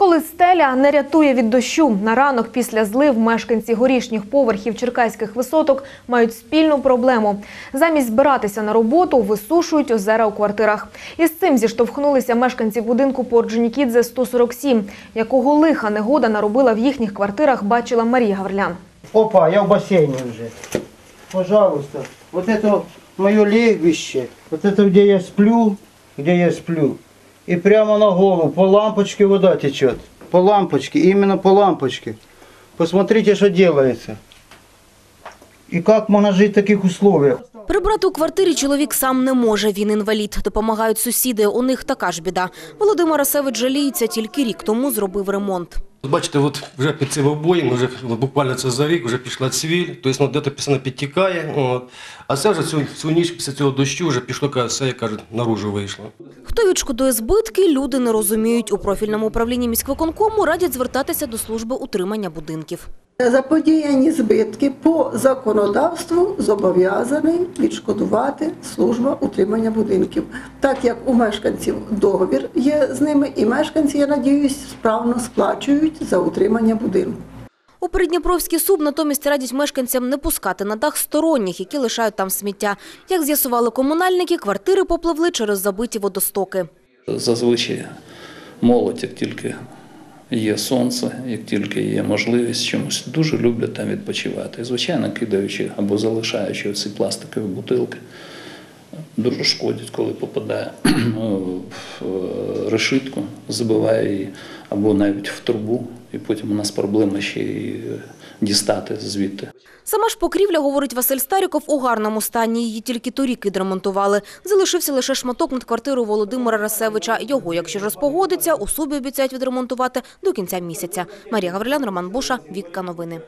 Коли стеля не рятує від дощу, на ранок після злив мешканці горішніх поверхів черкаських висоток мають спільну проблему. Замість збиратися на роботу, висушують озера у квартирах. Із цим зіштовхнулися мешканці будинку по Орджонікідзе 147. Якого лиха негода наробила в їхніх квартирах, бачила Марія Гаврилян. Опа, я в бассейне уже. Пожалуйста. Вот это мое легбище. Вот это где я сплю, где я сплю. И прямо на голову по лампочке вода течет. По лампочке, именно по лампочке. Посмотрите, что делается. И как можно жить в таких условиях. Прибрати у квартирі чоловік сам не може. Він інвалід. Допомагають сусіди. У них така ж біда. Володимир Расевич жаліється, тільки рік тому зробив ремонт. Бачите, от вже під цим обоєм, вже буквально це за рік, вже пішла цвіль, тобто ну, де-то після підтікає. От. А це вже цю, цю ніч після цього дощу вже пішло, каже, все, як кажуть, наружу вийшло. Хто відшкодує збитки, люди не розуміють. У профільному управлінні міськвиконкому радять звертатися до служби утримання будинків. Заподіяні збитки по законодавству зобов'язаний відшкодувати служба утримання будинків, так як у мешканців договір є з ними, і мешканці, я надіюсь, справно сплачують за утримання будинку. У Придніпровський суд натомість радять мешканцям не пускати на дах сторонніх, які лишають там сміття. Як з'ясували комунальники, квартири попливли через забиті водостоки. Зазвичай молодь, як тільки є сонце, як тільки є можливість чомусь, дуже люблять там відпочивати. І, звичайно, кидаючи або залишаючи ці пластикові бутилки, дуже шкодять, коли попадає в решитку, забиває її або навіть в трубу, і потім у нас проблема ще й дістати звідти. Сама ж покрівля, говорить Василь Старіков, у гарному стані. Її тільки торік відремонтували. Залишився лише шматок над квартирою Володимира Расевича. Його, якщо ж розпогодиться, у субі обіцяють відремонтувати до кінця місяця. Марія Гаврилян, Роман Буша, Вікка Новини.